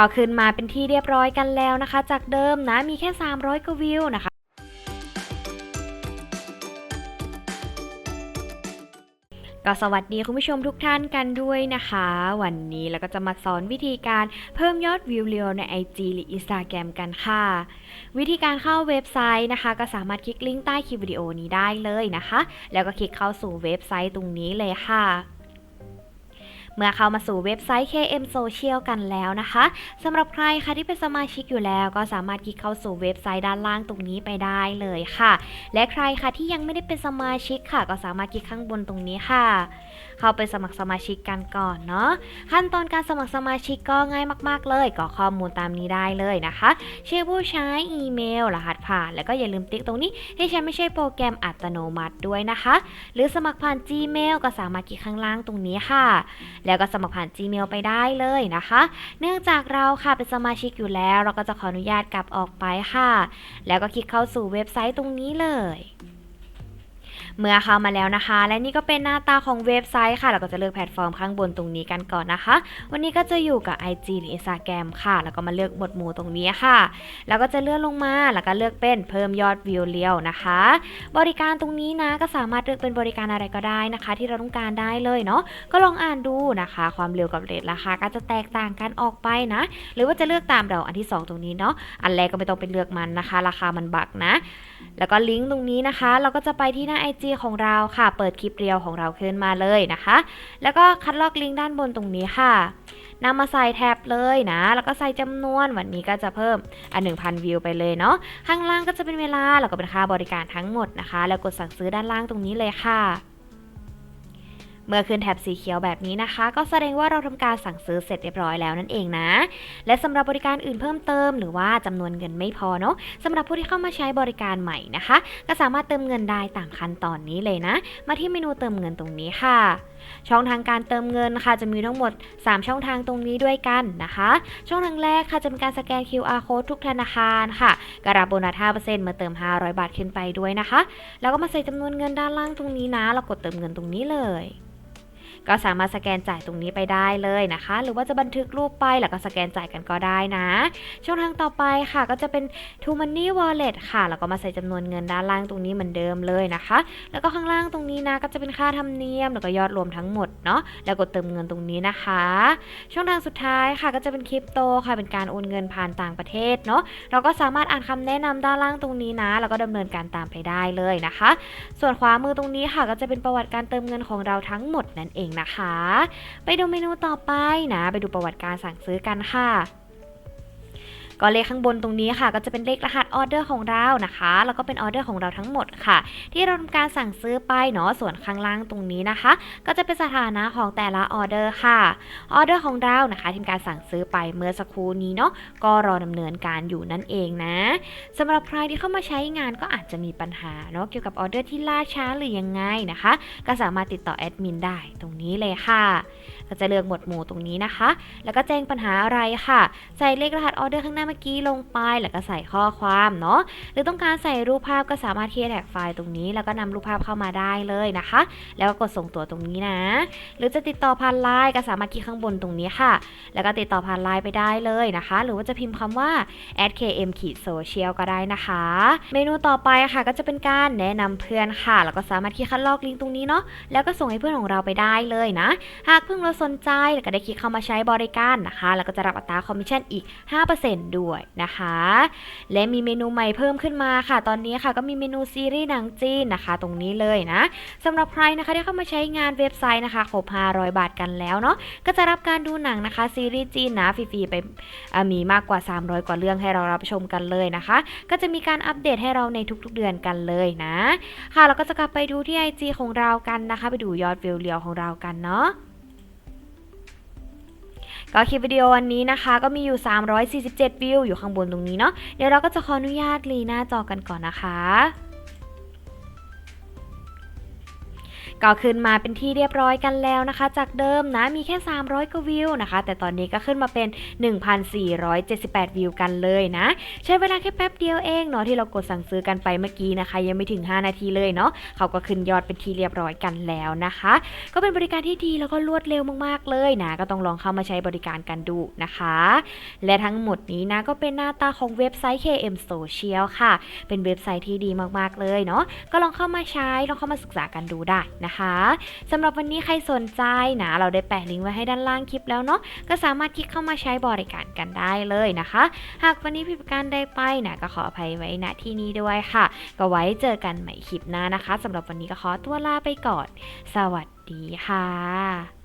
ก็ขึ้นมาเป็นที่เรียบร้อยกันแล้วนะคะ จากเดิมนะมีแค่ 300กว่าวิวนะคะ ก็สวัสดีคุณผู้ชมทุกท่านกันด้วยนะคะ วันนี้เราก็จะมาสอนวิธีการเพิ่มยอดวิวเรียวใน IG หรือ Instagram กันค่ะ วิธีการเข้าเว็บไซต์นะคะ ก็สามารถคลิกลิงก์ใต้คลิปวิดีโอนี้ได้เลยนะคะ แล้วก็คลิกเข้าสู่เว็บไซต์ตรงนี้เลยค่ะ เมื่อเข้ามาสู่เว็บไซต์ KM Social กันแล้วนะคะสำหรับใครคะที่เป็นสมาชิกอยู่แล้ว ก็สามารถคลิกเข้าสู่เว็บไซต์ด้านล่างตรงนี้ไปได้เลยค่ะ และใครคะที่ยังไม่ได้เป็นสมาชิกค่ะ ก็สามารถคลิกข้างบนตรงนี้ค่ะเข้าไปสมัครสมาชิกกันก่อนเนาะขั้นตอนการสมัครสมาชิกก็ง่ายมาก ๆ เลยก็ข้อมูลตามนี้ได้เลยนะคะ ชื่อผู้ใช้อีเมล รหัสผ่าน แล้วก็อย่าลืมติ๊กตรงนี้ที่ฉันไม่ใช่โปรแกรมอัตโนมัติด้วยนะคะ หรือสมัครผ่าน Gmail ก็สามารถคลิกข้างล่างตรงนี้ค่ะ แล้วก็สมัครผ่าน Gmail ไปได้เลยนะคะ เนื่องจากเราค่ะเป็นสมาชิกอยู่แล้ว เราก็จะขออนุญาตกลับออกไปค่ะ แล้วก็คลิกเข้าสู่เว็บไซต์ตรงนี้เลย เมื่อเข้ามาแล้วนะคะ และนี่ก็เป็นหน้าตาของเว็บไซต์ค่ะ เราก็จะเลือกแพลตฟอร์มข้างบนตรงนี้กันก่อนนะคะ วันนี้ก็จะอยู่กับ IG หรือ Instagram ค่ะ แล้วก็มาเลือกหมวดหมู่ตรงนี้ค่ะ แล้วก็จะเลื่อนลงมา แล้วก็เลือกเป็นเพิ่มยอดวิวเรียวนะคะ บริการตรงนี้นะก็สามารถเลือกเป็นบริการอะไรก็ได้นะคะ ที่เราต้องการได้เลยเนาะ ก็ลองอ่านดูนะคะ ความเร็วกับเรทราคาก็จะแตกต่างกันออกไปนะ หรือว่าจะเลือกตามเราอันที่ 2 ตรงนี้เนาะ อันแรกก็ไม่ต้องเป็นเลือกมันนะคะ ราคามันบักนะ แล้วก็ลิงก์ตรงนี้นะคะ เราก็จะไปที่หน้า IG ของเราค่ะ เปิดคลิปเรียวของเราขึ้นมาเลยนะคะ แล้วก็คัดลอกลิงก์ด้านบนตรงนี้ค่ะนำมาใส่แท็บเลยนะ แล้วก็ใส่จำนวนวันนี้ก็จะเพิ่มอัน1,000 วิวไปเลยเนาะ ข้างล่างก็จะเป็นเวลา แล้วก็เป็นค่าบริการทั้งหมดนะคะ แล้วกดสั่งซื้อด้านล่างตรงนี้เลยค่ะ เมื่อขึ้นแท็บสีเขียวแบบนี้นะคะ ก็แสดงว่าเราทำการสั่งซื้อเสร็จเรียบร้อยแล้วนั่นเองนะ และสำหรับบริการอื่นเพิ่มเติม หรือว่าจำนวนเงินไม่พอเนาะสำหรับผู้ที่เข้ามาใช้บริการใหม่นะคะ ก็สามารถเติมเงินได้ตามขั้นตอนนี้เลยนะ มาที่เมนูเติมเงินตรงนี้ค่ะช่องทางการเติมเงินค่ะจะมีทั้งหมด 3 ช่องทางตรงนี้ด้วยกันนะคะ ช่องทางแรกค่ะจะเป็นการสแกน QR code ทุกธนาคารค่ะกระบโบนัส5%เมื่อเติม 500 บาทขึ้นไปด้วยนะคะ แล้วก็มาใส่จำนวนเงินด้านล่างตรงนี้นะ แล้วกดเติมเงินตรงนี้เลย ก็สามารถสแกนจ่ายตรงนี้ไปได้เลยนะคะ หรือว่าจะบันทึกรูปไปแล้วก็สแกนจ่ายกันก็ได้นะ ช่องทางต่อไปค่ะก็จะเป็น To Money Wallet ค่ะ แล้วก็มาใส่จำนวนเงินด้านล่างตรงนี้เหมือนเดิมเลยนะคะ แล้วก็ข้างล่างตรงนี้นะก็จะเป็นค่าธรรมเนียม แล้วก็ยอดรวมทั้งหมดเนาะ แล้วกดเติมเงินตรงนี้นะคะ ช่องทางสุดท้ายค่ะก็จะเป็นคริปโตค่ะ เป็นการโอนเงินผ่านต่างประเทศเนาะ เราก็สามารถอ่านคำแนะนำด้านล่างตรงนี้นะ แล้วก็ดำเนินการตามไปได้เลยนะคะ ส่วนขวามือตรงนี้ค่ะก็จะเป็นประวัติการเติมเงินของเราทั้งหมดนั่นเองนะคะ ไปดูเมนูต่อไปนะ ไปดูประวัติการสั่งซื้อกันค่ะ ก็เลขข้างบนตรงนี้ค่ะ ก็จะเป็นเลขรหัสออเดอร์ของเรานะคะ แล้วก็เป็นออเดอร์ของเราทั้งหมดค่ะ ที่เราทำการสั่งซื้อไปเนาะส่วนข้างล่างตรงนี้นะคะ ก็จะเป็นสถานะของแต่ละออเดอร์ค่ะออเดอร์ของเรานะคะที่การสั่งซื้อไปเมื่อสักครู่นี้เนาะก็รอดำเนินการอยู่นั่นเองนะสำหรับใครที่เข้ามาใช้งานก็อาจจะมีปัญหาเนาะเกี่ยวกับออเดอร์ที่ล่าช้าหรือยังไงนะคะ ก็สามารถติดต่อแอดมินได้ตรงนี้เลยค่ะก็จะเลือกหมวดหมู่ตรงนี้นะคะ แล้วก็แจ้งปัญหาอะไรค่ะ ใส่เลขรหัสออเดอร์ข้างหน้าเมื่อกี้ลงไปแล้วก็ใส่ข้อความเนาะหรือต้องการใส่รูปภาพก็สามารถเคแท็กไฟล์ตรงนี้ แล้วก็นำรูปภาพเข้ามาได้เลยนะคะ แล้วก็กดส่งตัวตรงนี้นะ หรือจะติดต่อผ่านไลน์ก็สามารถคลิกข้างบนตรงนี้ค่ะ แล้วก็ติดต่อผ่านไลน์ไปได้เลยนะคะ หรือว่าจะพิมพ์คำว่า @km ขีด social ก็ได้นะคะ เมนูต่อไปค่ะก็จะเป็นการแนะนำเพื่อนค่ะ แล้วก็สามารถที่คัดลอกลิงก์ตรงนี้เนาะแล้วก็ส่งให้เพื่อนของเราไปได้เลยนะ หากเพิ่งเราสนใจแล้วก็ได้คลิกเข้ามาใช้บริการนะคะ แล้วก็จะรับอัตราคอมมิชชั่นอีก 5%ด้วยนะคะ และมีเมนูใหม่เพิ่มขึ้นมาค่ะ ตอนนี้ค่ะก็มีเมนูซีรีส์หนังจีนนะคะ ตรงนี้เลยนะสำหรับใครนะคะที่เข้ามาใช้งานเว็บไซต์นะคะครบ500 บาทกันแล้วเนาะก็จะรับการดูหนังนะคะซีรีส์จีนนะฟรีๆไปมีมากกว่า 300 กว่าเรื่องให้เรารับชมกันเลยนะคะ ก็จะมีการอัปเดตให้เราในทุกๆเดือนกันเลยนะ ค่ะเราก็จะกลับไปดูที่ IG ของเรากันนะคะ ไปดูยอดวิวเรียวของเรากันเนาะ ก็คลิปวิดีโอวันนี้นะคะ ก็มีอยู่ 347 วิวอยู่ข้างบนตรงนี้เนาะเดี๋ยวเราก็จะขออนุญาตรีหน้าจอกันก่อนนะคะ ก็ขึ้นมาเป็นที่เรียบร้อยกันแล้วนะคะ จากเดิมนะมีแค่ 300 กว่าวิวนะคะ แต่ตอนนี้ก็ขึ้นมาเป็น 1,478 วิวกันเลยนะ ใช้เวลาแค่แป๊บเดียวเองเนาะที่เรากดสั่งซื้อกันไปเมื่อกี้นะคะ ยังไม่ถึง 5 นาทีเลยเนาะเขาก็ขึ้นยอดเป็นที่เรียบร้อยกันแล้วนะคะ ก็เป็นบริการที่ดีแล้วก็รวดเร็วมากๆเลยนะ ก็ต้องลองเข้ามาใช้บริการกันดูนะคะ และทั้งหมดนี้นะก็เป็นหน้าตาของเว็บไซต์ KM Social ค่ะ เป็นเว็บไซต์ที่ดีมากๆเลยเนาะก็ลองเข้ามาใช้ลองเข้ามาศึกษากันดูได้นะคะสำหรับวันนี้ใครสนใจนะเราได้แปะลิงก์ไว้ให้ด้านล่างคลิปแล้วเนาะก็สามารถคลิกเข้ามาใช้บริการกันได้เลยนะคะ หากวันนี้ผิดประการใดไปนะก็ขออภัยไว้ณที่นี้ด้วยค่ะ ก็ไว้เจอกันใหม่คลิปหน้านะคะสำหรับวันนี้ก็ขอตัวลาไปก่อน สวัสดีค่ะ